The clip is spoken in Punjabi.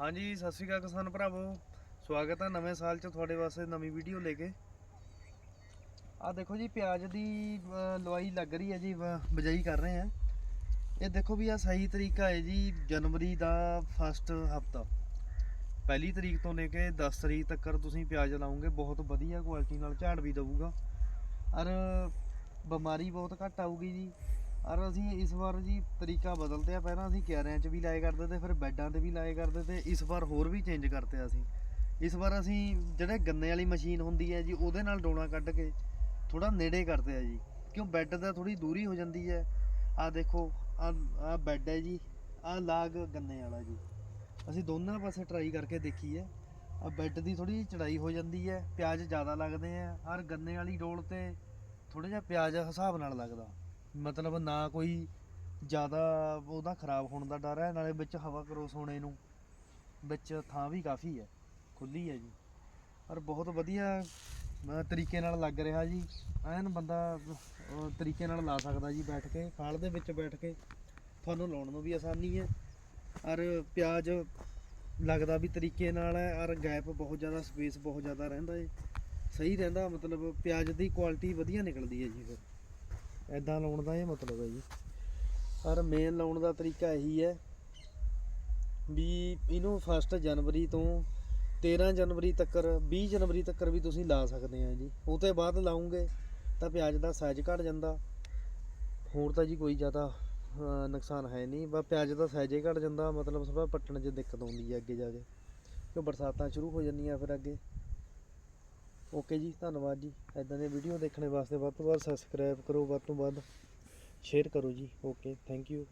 ਹਾਂਜੀ, ਸਤਿ ਸ਼੍ਰੀ ਅਕਾਲ ਕਿਸਾਨ ਭਰਾਵੋ। ਸਵਾਗਤ ਹੈ ਨਵੇਂ ਸਾਲ 'ਚ ਤੁਹਾਡੇ ਵਾਸਤੇ ਨਵੀਂ ਵੀਡੀਓ ਲੈ ਕੇ। ਆ ਦੇਖੋ ਜੀ, ਪਿਆਜ਼ ਦੀ ਲਵਾਈ ਲੱਗ ਰਹੀ ਹੈ ਜੀ ਬ- ਬਿਜਾਈ ਕਰ ਰਹੇ ਆ ਇਹ ਦੇਖੋ ਵੀ ਆ ਸਹੀ ਤਰੀਕਾ ਹੈ ਜੀ, ਜਨਵਰੀ ਦਾ ਫਸਟ ਹਫਤਾ। ਪਹਿਲੀ ਤਰੀਕ ਤੋਂ ਲੈ ਕੇ 10 ਤਰੀਕ ਤੱਕ ਤੁਸੀਂ ਪਿਆਜ਼ ਲਾਉਂਗੇ ਬਹੁਤ ਵਧੀਆ ਕੁਆਲਿਟੀ ਨਾਲ ਝਾੜ ਵੀ ਦਊਗਾ। ਔਰ ਬਿਮਾਰੀ ਬਹੁਤ ਘੱਟ ਆਊਗੀ ਜੀ। ਔਰ ਅਸੀਂ ਇਸ ਵਾਰ ਜੀ ਤਰੀਕਾ ਬਦਲਦੇ ਆ। ਪਹਿਲਾਂ ਅਸੀਂ ਕਿਆਰਿਆਂ 'ਚ ਵੀ ਲਾਏ ਕਰਦੇ ਤੇ ਫਿਰ ਬੈੱਡਾਂ ਤੇ ਵੀ ਲਾਏ ਕਰਦੇ ਤੇ ਇਸ ਵਾਰ ਹੋਰ ਵੀ ਚੇਂਜ ਕਰਤੇ ਅਸੀਂ। ਇਸ ਵਾਰ ਅਸੀਂ ਜਿਹੜੇ ਗੰਨੇ ਵਾਲੀ ਮਸ਼ੀਨ ਹੁੰਦੀ ਹੈ ਜੀ, ਉਹਦੇ ਨਾਲ ਡੋਣਾ ਕੱਢ ਕੇ ਥੋੜਾ ਨੇੜੇ ਕਰਦੇ ਆ ਜੀ। ਕਿਉਂ ਬੈੱਡ ਦਾ ਥੋੜੀ ਦੂਰੀ ਹੋ ਜਾਂਦੀ ਹੈ। ਆ ਦੇਖੋ ਆ ਆ ਬੈੱਡ ਹੈ ਜੀ ਆ ਲਾਗ ਗੰਨੇ ਵਾਲਾ ਜੀ। ਅਸੀਂ ਦੋਨਾਂ ਪਾਸੇ ਟਰਾਈ ਕਰਕੇ ਦੇਖੀ ਹੈ। ਆ ਬੈੱਡ ਦੀ ਥੋੜੀ ਚੜਾਈ ਹੋ ਜਾਂਦੀ ਹੈ, ਪਿਆਜ਼ ਜ਼ਿਆਦਾ ਲੱਗਦੇ ਆ। ਔਰ ਗੰਨੇ ਵਾਲੀ ਡੋਲ ਤੇ ਥੋੜਾ ਜਿਹਾ ਪਿਆਜ਼ ਹਿਸਾਬ ਨਾਲ ਲੱਗਦਾ। ਮਤਲਬ ਨਾ ਕੋਈ ਜ਼ਿਆਦਾ ਉਹਦਾ ਖਰਾਬ ਹੋਣ ਦਾ ਡਰ ਹੈ, ਨਾਲੇ ਵਿੱਚ ਹਵਾ ਕਰੋਸ ਹੋਣੇ ਨੂੰ, ਵਿੱਚ ਥਾਂ ਵੀ ਕਾਫੀ ਹੈ ਖੁੱਲੀ ਹੈ ਜੀ। ਔਰ ਬਹੁਤ ਵਧੀਆ ਤਰੀਕੇ ਨਾਲ ਲੱਗ ਰਿਹਾ ਜੀ। ਐਨ ਬੰਦਾ ਤਰੀਕੇ ਨਾਲ ਲਾ ਸਕਦਾ ਜੀ ਬੈਠ ਕੇ, ਖਾਲ ਦੇ ਵਿੱਚ ਬੈਠ ਕੇ। ਤੁਹਾਨੂੰ ਲਾਉਣ ਨੂੰ ਵੀ ਆਸਾਨੀ ਹੈ। ਔਰ ਪਿਆਜ਼ ਲੱਗਦਾ ਵੀ ਤਰੀਕੇ ਨਾਲ ਹੈ, ਔਰ ਗੈਪ ਬਹੁਤ ਜ਼ਿਆਦਾ, ਸਪੇਸ ਬਹੁਤ ਜ਼ਿਆਦਾ ਰਹਿੰਦਾ ਹੈ। ਸਹੀ ਰਹਿੰਦਾ, ਮਤਲਬ ਪਿਆਜ਼ ਦੀ ਕੁਆਲਿਟੀ ਵਧੀਆ ਨਿਕਲਦੀ ਹੈ ਜੀ ਫਿਰ। ਐਦਾਂ ਲਾਉਣ ਦਾ ਇਹ ਮਤਲਬ ਹੈ ਜੀ। ਪਰ ਮੇਨ ਲਾਉਣ ਦਾ ਤਰੀਕਾ ਇਹੀ ਹੈ ਵੀ ਇਹਨੂੰ ਫਸਟ ਜਨਵਰੀ ਤੋਂ 13 ਜਨਵਰੀ ਤੱਕ 20 ਜਨਵਰੀ ਤੱਕ ਵੀ ਤੁਸੀਂ ਲਾ ਸਕਦੇ ਆ ਜੀ। ਉਹ ਤੋਂ ਬਾਅਦ ਲਾਉਂਗੇ ਤਾਂ ਪਿਆਜ਼ ਦਾ ਸਾਈਜ਼ ਘਟ ਜਾਂਦਾ। ਹੋਰ ਤਾਂ ਜੀ ਕੋਈ ਜ਼ਿਆਦਾ ਨੁਕਸਾਨ ਹੈ ਨਹੀਂ। ਬਸ ਪਿਆਜ਼ ਦਾ ਸਾਈਜ਼ ਹੀ ਘਟ ਜਾਂਦਾ। ਮਤਲਬ ਥੋੜਾ ਪੱਟਣ 'ਚ ਦਿੱਕਤ ਆਉਂਦੀ ਹੈ ਅੱਗੇ ਜਾ ਕੇ। ਕਿਉਂ ਬਰਸਾਤਾਂ ਸ਼ੁਰੂ ਹੋ ਜਾਂਦੀਆਂ ਫਿਰ ਅੱਗੇ। ਓਕੇ ਜੀ, ਧੰਨਵਾਦ ਜੀ। ਐਦਾਂ ਦੇ ਵੀਡੀਓ ਦੇਖਣ ਵਾਸਤੇ ਵੱਧ ਤੋਂ ਵੱਧ ਸਬਸਕ੍ਰਾਈਬ ਕਰੋ, ਵੱਧ ਤੋਂ ਵੱਧ ਸ਼ੇਅਰ ਕਰੋ ਜੀ। Okay thank you